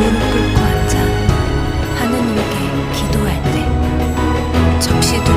무릎 꿇고 앉아 하느님께 기도할 때 적시도